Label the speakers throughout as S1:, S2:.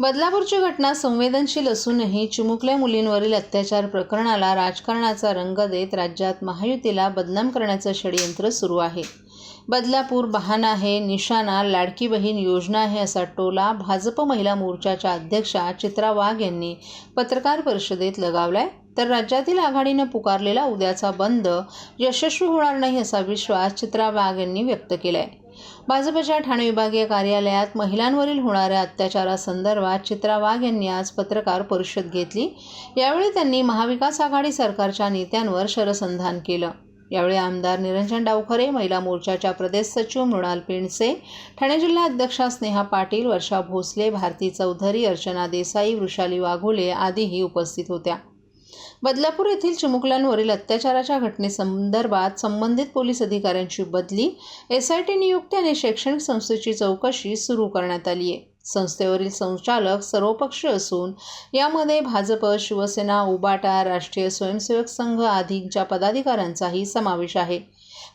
S1: बदलापूरची घटना संवेदनशील असूनही चिमुकल्या मुलींवरील अत्याचार प्रकरणाला राजकारणाचा रंग देत राज्यात महायुतीला बदनाम करण्याचं षडयंत्र सुरू आहे. बदलापूर बहाणा आहे निशाणा लाडकी बहीण योजना आहे असा टोला भाजप महिला मोर्चाच्या अध्यक्षा चित्रा वाघ यांनी पत्रकार परिषदेत लगावलाय. तर राज्यातील आघाडीनं पुकारलेला उद्याचा बंद यशस्वी होणार नाही असा विश्वास चित्रा वाघ यांनी व्यक्त केलाय. भाजपच्या ठाणे विभागीय कार्यालयात महिलांवरील होणाऱ्या अत्याचारासंदर्भात चित्रा वाघ यांनी आज पत्रकार परिषद घेतली. यावेळी त्यांनी महाविकास आघाडी सरकारच्या नेत्यांवर शरसंधान केलं. यावेळी आमदार निरंजन डावखरे महिला मोर्चाच्या प्रदेश सचिव मृणाल पिंडसे ठाणे जिल्हा अध्यक्षा स्नेहा पाटील वर्षा भोसले भारती चौधरी अर्चना देसाई वृषाली वाघोले आदीही उपस्थित होत्या. बदलापूर येथील चिमुकल्यांवरील अत्याचाराच्या घटनेसंदर्भात संबंधित पोलीस अधिकाऱ्यांची बदली एस आय टी नियुक्ती आणि शैक्षणिक संस्थेची चौकशी सुरू करण्यात आली आहे. संस्थेवरील संचालक सर्वपक्षीय असून यामध्ये भाजप शिवसेना उबाटा राष्ट्रीय स्वयंसेवक संघ आदींच्या पदाधिकाऱ्यांचाही समावेश आहे.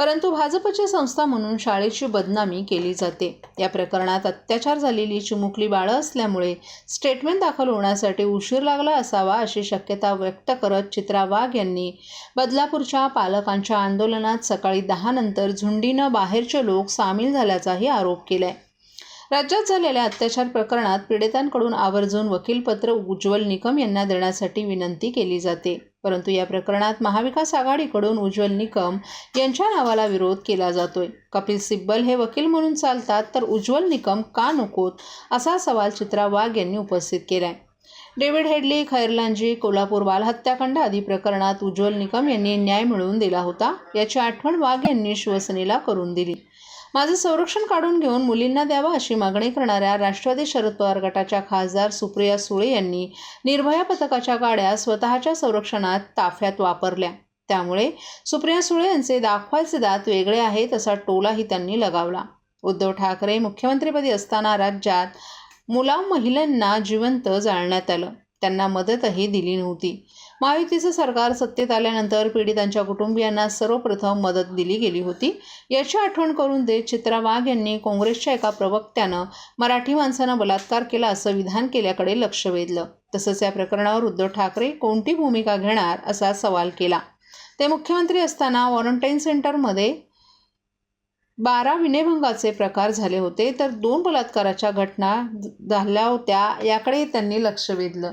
S1: परंतु भाजपची संस्था म्हणून शाळेची बदनामी केली जाते. या प्रकरणात अत्याचार झालेली चिमुकली बाळं असल्यामुळे स्टेटमेंट दाखल होण्यासाठी उशीर लागला असावा अशी शक्यता व्यक्त करत चित्रा वाघ यांनी बदलापूरच्या पालकांच्या आंदोलनात सकाळी दहा नंतर झुंडीनं बाहेरचे लोक सामील झाल्याचाही आरोप केलाय. राज्यात झालेल्या अत्याचार प्रकरणात पीडितांकडून आवर्जून वकीलपत्र उज्ज्वल निकम यांना देण्यासाठी विनंती केली जाते. परंतु या प्रकरणात महाविकास आघाडीकडून उज्ज्वल निकम यांच्या नावाला विरोध केला जातोय. कपिल सिब्बल हे वकील म्हणून चालतात तर उज्ज्वल निकम का नकोत असा सवाल चित्रा वाघ यांनी उपस्थित केलाय. डेव्हिड हेडली खैरलांजी कोल्हापूर बालहत्याकांड आदी प्रकरणात उज्ज्वल निकम यांनी न्याय मिळवून दिला होता याची आठवण वाघ यांनी शिवसेनेला करून दिली. माझं संरक्षण काढून घेऊन मुलींना द्यावा अशी मागणी करणाऱ्या राष्ट्रवादी शरद पवार गटाच्या खासदार सुप्रिया सुळे यांनी निर्भया पथकाच्या गाड्या स्वतःच्या संरक्षणात ताफ्यात वापरल्या. त्यामुळे सुप्रिया सुळे यांचे दाखवायचे दात वेगळे आहेत असा टोलाही त्यांनी लगावला. उद्धव ठाकरे मुख्यमंत्रीपदी असताना राज्यात मुलाम महिलांना जिवंत जाळण्यात आलं. त्यांना मदतही दिली नव्हती. महायुतीचं सरकार सत्तेत आल्यानंतर पीडितांच्या कुटुंबियांना सर्वप्रथम मदत दिली गेली होती. याची आठवण करून देत चित्रा वाघ यांनी काँग्रेसच्या एका प्रवक्त्यानं मराठी माणसानं बलात्कार केला असं विधान केल्याकडे लक्ष वेधलं. तसंच या प्रकरणावर उद्धव ठाकरे कोणती भूमिका घेणार असा सवाल केला. ते मुख्यमंत्री असताना क्वारंटाईन सेंटरमध्ये बारा विनयभंगाचे प्रकार झाले होते तर दोन बलात्काराच्या घटना झाल्या होत्या याकडे त्यांनी लक्ष वेधलं.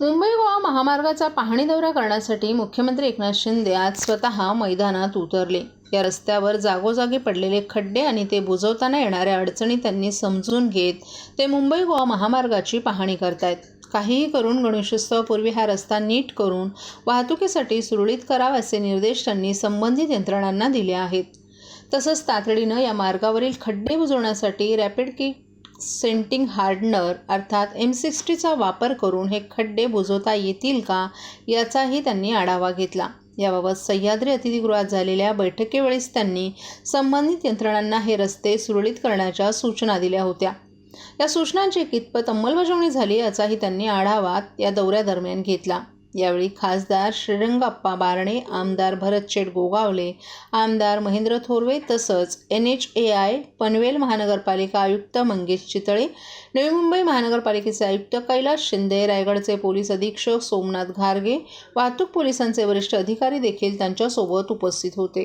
S1: मुंबई गोवा महामार्गाचा पाहणी दौरा करण्यासाठी मुख्यमंत्री एकनाथ शिंदे आज स्वतः मैदानात उतरले. या रस्त्यावर जागोजागी पडलेले खड्डे आणि ते बुजवताना येणाऱ्या अडचणी त्यांनी समजून घेत ते मुंबई गोवा महामार्गाची पाहणी करतायत. काहीही करून गणेशोत्सवापूर्वी हा रस्ता नीट करून वाहतुकीसाठी सुरळीत करावा असे निर्देश त्यांनी संबंधित यंत्रणांना दिले आहेत. तसंच तातडीनं या मार्गावरील खड्डे बुजवण्यासाठी रॅपिड किक सेंटिंग हार्डनर अर्थात एम सिक्स्टीचा वापर करून हे खड्डे बुजवता येतील का याचाही त्यांनी आढावा घेतला. याबाबत सह्याद्री अतिथीगृहात झालेल्या बैठकीवेळीच त्यांनी संबंधित यंत्रणांना हे रस्ते सुरळीत करण्याच्या सूचना दिल्या होत्या. या सूचनांची कितपत अंमलबजावणी झाली याचाही त्यांनी आढावा या दौऱ्यादरम्यान घेतला. यावेळी खासदार श्रीरंगाप्पा बारणे आमदार भरतशेठ गोगावले आमदार महेंद्र थोरवे तसंच N H A I Panvel महानगरपालिका आयुक्त मंगेश चितळे नवी मुंबई महानगरपालिकेचे आयुक्त कैलास शिंदे रायगडचे पोलीस अधीक्षक सोमनाथ घारगे वाहतूक पोलिसांचे वरिष्ठ अधिकारी देखील त्यांच्यासोबत उपस्थित होते.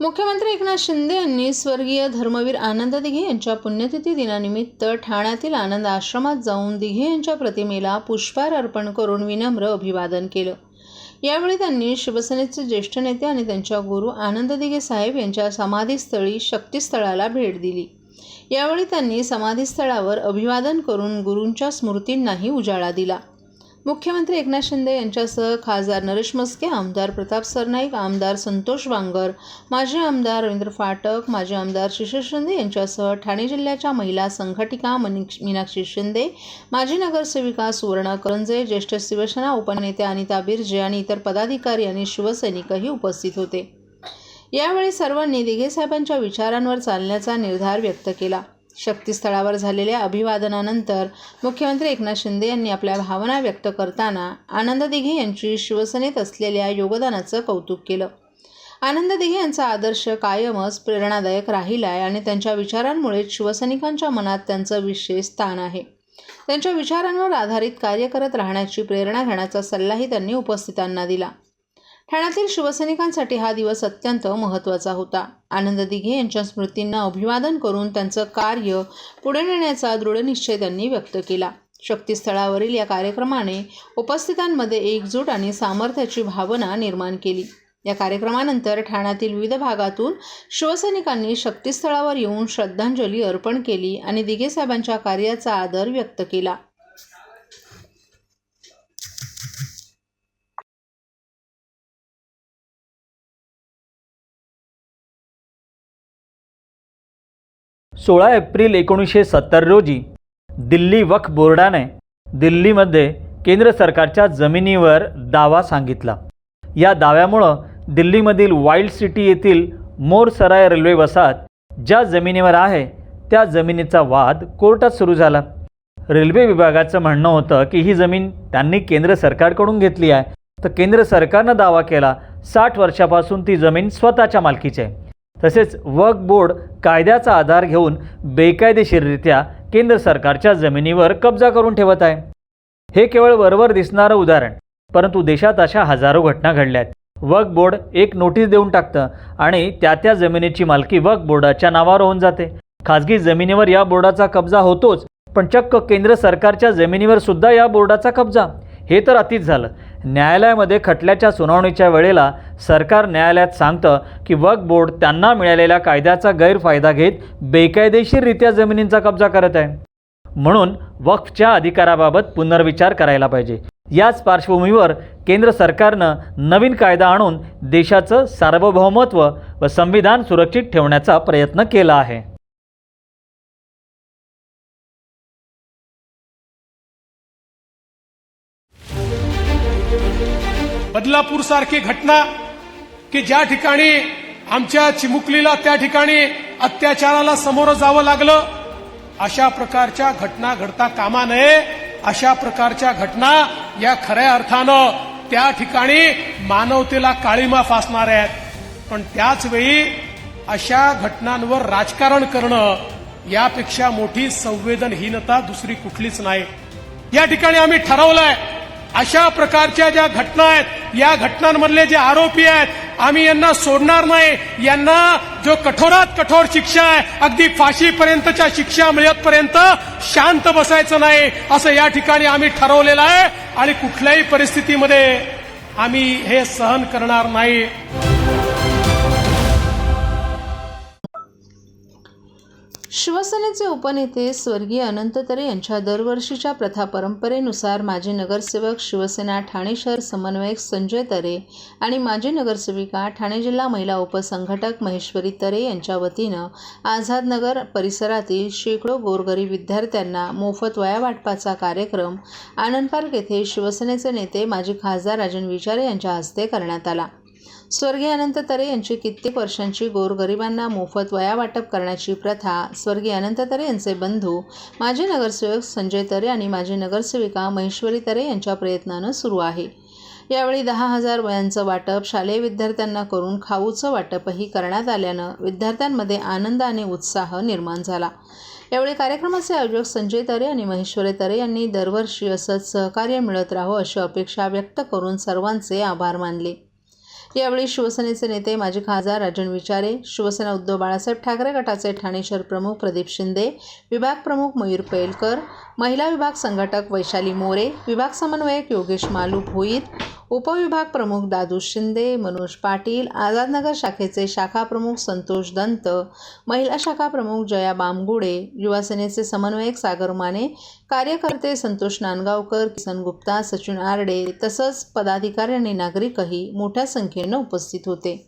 S1: मुख्यमंत्री एकनाथ शिंदे यांनी स्वर्गीय धर्मवीर आनंद दिघे यांच्या पुण्यतिथी दिनानिमित्त ठाण्यातील आनंद आश्रमात जाऊन दिघे यांच्या प्रतिमेला पुष्पहार अर्पण करून विनम्र अभिवादन केलं. यावेळी त्यांनी शिवसेनेचे ज्येष्ठ नेते आणि त्यांच्या गुरु आनंद दिघे साहेब यांच्या समाधीस्थळी शक्तीस्थळाला भेट दिली. यावेळी त्यांनी समाधीस्थळावर अभिवादन करून गुरूंच्या स्मृतींनाही उजाळा दिला. मुख्यमंत्री एकनाथ शिंदे यांच्यासह खासदार नरेश मस्के आमदार प्रताप सरनाईक आमदार संतोष वांगर माजी आमदार रवींद्र फाटक माजी आमदार शिशिर शिंदे यांच्यासह ठाणे जिल्ह्याच्या महिला संघटिका मीनाक्षी शिंदे माजी नगरसेविका सुवर्णा करंजे ज्येष्ठ शिवसेना उपनेते अनिता बिर्जे आणि इतर पदाधिकारी आणि शिवसैनिकही उपस्थित होते. यावेळी सर्वांनी दिघेसाहेबांच्या विचारांवर चालण्याचा निर्धार व्यक्त केला. शक्तीस्थळावर झालेल्या अभिवादनानंतर मुख्यमंत्री एकनाथ शिंदे यांनी आपल्या भावना व्यक्त करताना आनंद दिघे यांची शिवसेनेत असलेल्या योगदानाचं कौतुक केलं. आनंद दिघे यांचा आदर्श कायमच प्रेरणादायक राहिला आहे आणि त्यांच्या विचारांमुळे शिवसैनिकांच्या मनात त्यांचं विशेष स्थान आहे. त्यांच्या विचारांवर आधारित कार्य करत राहण्याची प्रेरणा घेण्याचा सल्लाही त्यांनी उपस्थितांना दिला. ठाण्यातील शिवसैनिकांसाठी हा दिवस अत्यंत महत्त्वाचा होता. आनंद दिघे यांच्या स्मृतींना अभिवादन करून त्यांचं कार्य पुढे नेण्याचा दृढनिश्चय त्यांनी व्यक्त केला. शक्तीस्थळावरील या कार्यक्रमाने उपस्थितांमध्ये एकजूट आणि सामर्थ्याची भावना निर्माण केली. या कार्यक्रमानंतर ठाण्यातील विविध भागातून शिवसैनिकांनी शक्तीस्थळावर येऊन श्रद्धांजली अर्पण केली आणि दिघे साहेबांच्या कार्याचा आदर व्यक्त केला.
S2: सोळा एप्रिल एकोणीसशे सत्तर रोजी दिल्ली वक्फ बोर्डाने दिल्लीमध्ये केंद्र सरकारच्या जमिनीवर दावा सांगितला. या दाव्यामुळं दिल्लीमधील वाईल्ड सिटी येथील मोरसराय रेल्वे वसाहत ज्या जमिनीवर आहे त्या जमिनीचा वाद कोर्टात सुरू झाला. रेल्वे विभागाचं म्हणणं होतं की ही जमीन त्यांनी केंद्र सरकारकडून घेतली आहे. तर केंद्र सरकारनं दावा केला साठ वर्षापासून ती जमीन स्वतःच्या मालकीची आहे. तसेच वक्फ बोर्ड कायद्याचा आधार घेऊन बेकायदेशीररित्या केंद्र सरकारच्या जमिनीवर कब्जा करून ठेवत आहे. हे केवळ वरवर दिसणारं उदाहरण परंतु देशात अशा हजारो घटना घडल्या आहेत. वक्फ बोर्ड एक नोटीस देऊन टाकतं आणि त्या त्या जमिनीची मालकी वक्फ बोर्डाच्या नावावर होऊन जाते. खाजगी जमिनीवर या बोर्डाचा कब्जा होतोच पण चक्क केंद्र सरकारच्या जमिनीवर सुद्धा या बोर्डाचा कब्जा. हे तर अतिच झालं. न्यायालयामध्ये खटल्याच्या सुनावणीच्या वेळेला सरकार न्यायालयात सांगतं की वक्फ बोर्ड त्यांना मिळालेल्या कायद्याचा गैरफायदा घेत बेकायदेशीररित्या जमिनींचा कब्जा करत आहे. म्हणून वक्फच्या अधिकाराबाबत पुनर्विचार करायला पाहिजे. याच पार्श्वभूमीवर केंद्र सरकारनं नवीन कायदा आणून देशाचं सार्वभौमत्व व संविधान सुरक्षित ठेवण्याचा प्रयत्न केला आहे.
S3: बदलापूर सारखी घटना की ज्या ठिकाणी आमच्या चिमुकलीला त्या ठिकाणी अत्याचाराला समोरं जावं लागलं अशा प्रकारच्या घटना घडता कामा नये. अशा प्रकारच्या घटना या खऱ्या अर्थानं त्या ठिकाणी मानवतेला काळीमा फासणार आहेत. पण त्याचवेळी अशा घटनांवर राजकारण करणं यापेक्षा मोठी संवेदनहीनता दुसरी कुठलीच नाही. या ठिकाणी आम्ही ठरवलंय अशा प्रकारच्या ज्या घटना आहेत या घटनांमधले जे आरोपी आहेत आम्ही यांना सोडणार नाही. यांना जो कठोरात कठोर शिक्षा आहे अगदी फाशीपर्यंतच्या शिक्षा मिळतपर्यंत शांत बसायचं नाही असं या ठिकाणी आम्ही ठरवलेलं आहे. आणि कुठल्याही परिस्थितीमध्ये आम्ही हे सहन करणार नाही.
S1: शिवसेनेचे उपनेते स्वर्गीय अनंत तरे यांच्या दरवर्षीच्या प्रथा परंपरेनुसार माजी नगरसेवक शिवसेना ठाणे शहर समन्वयक संजय तरे आणि माजी नगरसेविका ठाणे जिल्हा महिला उपसंघटक महेश्वरी तरे यांच्या वतीनं आझादनगर परिसरातील शेकडो गोरगरीब विद्यार्थ्यांना मोफत वया वाटपाचा कार्यक्रम आनंद पार्क येथे शिवसेनेचे नेते माजी खासदार राजन विचारे यांच्या हस्ते करण्यात आला. स्वर्गीय अनंत तरे यांची कित्येक वर्षांची गोरगरिबांना मोफत वया वाटप करण्याची प्रथा स्वर्गीय अनंत तरे यांचे बंधू माजी नगरसेवक संजय तरे आणि माजी नगरसेविका महेश्वरी तरे यांच्या प्रयत्नानं सुरू आहे. यावेळी दहा हजार वयांचं वाटप शालेय विद्यार्थ्यांना करून खाऊचं वाटपही करण्यात आल्यानं विद्यार्थ्यांमध्ये आनंद आणि उत्साह निर्माण झाला. यावेळी कार्यक्रमाचे आयोजक संजय तरे आणि महेश्वरी तरे यांनी दरवर्षी असंच सहकार्य मिळत राहो अशी अपेक्षा व्यक्त करून सर्वांचे आभार मानले. यावेळी शिवसेनेचे नेते माजी खासदार राजन विचारे शिवसेना उद्धव बाळासाहेब ठाकरे गटाचे ठाणे शहर प्रमुख प्रदीप शिंदे विभाग प्रमुख मयूर पैलकर महिला विभाग संघटक वैशाली मोरे विभाग समन्वयक योगेश मालू भोईत उपविभाग प्रमुख दादू शिंदे मनोज पाटील आझादनगर शाखेचे शाखा प्रमुख संतोष दंत महिला शाखा प्रमुख जया बामगुडे युवासेनेचे समन्वयक सागर माने कार्यकर्ते संतोष नांदगावकर किसन गुप्ता सचिन आरडे तसंच पदाधिकारी आणि नागरिकही मोठ्या संख्येनं उपस्थित होते.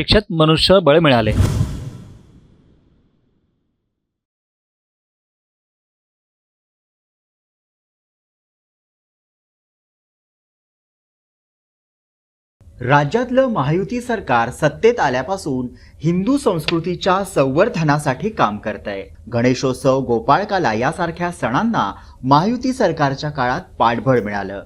S2: प्रशिक्षित मनुष्यबळ मिळाले.
S4: राज्यातलं महायुती सरकार सत्तेत आल्यापासून हिंदू संस्कृतीच्या संवर्धनासाठी काम करत आहे गणेशोत्सव गोपाळकाला यासारख्या सणांना महायुती सरकारच्या काळात पाठबळ मिळालं.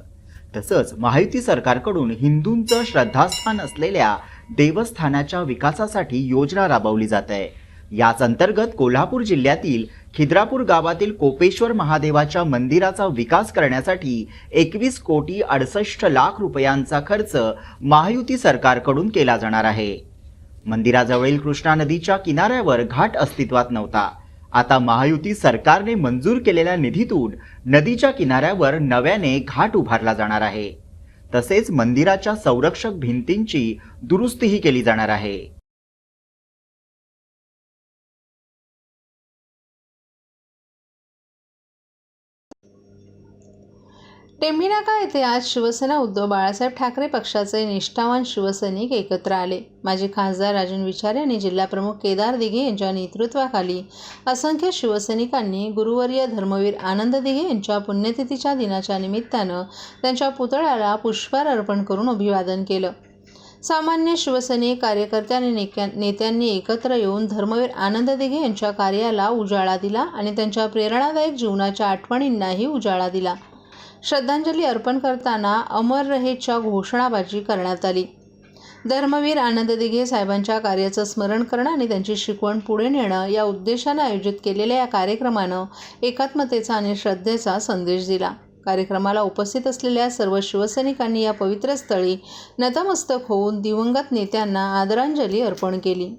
S4: तसंच महायुती सरकारकडून हिंदूंचं श्रद्धास्थान असलेल्या देवस्थानाच्या विकासासाठी योजना राबवली जात. आहे याच अंतर्गत कोल्हापूर जिल्ह्यातील खिद्रापूर गावातील कोपेश्वर महादेवाच्या मंदिराचा विकास करण्यासाठी एकवीस कोटी अडसष्ट लाख रुपयांचा खर्च महायुती सरकारकडून केला जाणार आहे. मंदिराजवळील कृष्णा नदीच्या किनाऱ्यावर घाट अस्तित्वात नव्हता. आता महायुती सरकारने मंजूर केलेल्या निधीतून नदीच्या किनाऱ्यावर नव्याने घाट उभारला जाणार आहे. तसेच मंदिराच्या संरक्षक भिंतींची दुरुस्तीही केली जाणार आहे.
S1: टेंभिनाका येथे आज शिवसेना उद्धव बाळासाहेब ठाकरे पक्षाचे निष्ठावान शिवसैनिक एकत्र आले? माजी खासदार राजन विचारे आणि जिल्हाप्रमुख केदार दिघे यांच्या नेतृत्वाखाली असंख्य शिवसैनिकांनी गुरुवर्य धर्मवीर आनंद दिघे यांच्या पुण्यतिथीच्या दिनाच्या निमित्तानं त्यांच्या पुतळ्याला पुष्पहार अर्पण करून अभिवादन केलं. सामान्य शिवसैनिक कार्यकर्ते आणि नेत्यांनी एकत्र येऊन धर्मवीर आनंद दिघे यांच्या कार्याला उजाळा दिला आणि त्यांच्या प्रेरणादायक जीवनाच्या आठवणींनाही उजाळा दिला. श्रद्धांजली अर्पण करताना अमर रहेच्या घोषणाबाजी करण्यात आली. धर्मवीर आनंद दिघे साहेबांच्या कार्याचं स्मरण करणं आणि त्यांची शिकवण पुढे नेणं या उद्देशानं आयोजित केलेल्या या कार्यक्रमानं एकात्मतेचा आणि श्रद्धेचा संदेश दिला. कार्यक्रमाला उपस्थित असलेल्या सर्व शिवसैनिकांनी या पवित्र स्थळी नतमस्तक होऊन दिवंगत नेत्यांना आदरांजली अर्पण केली.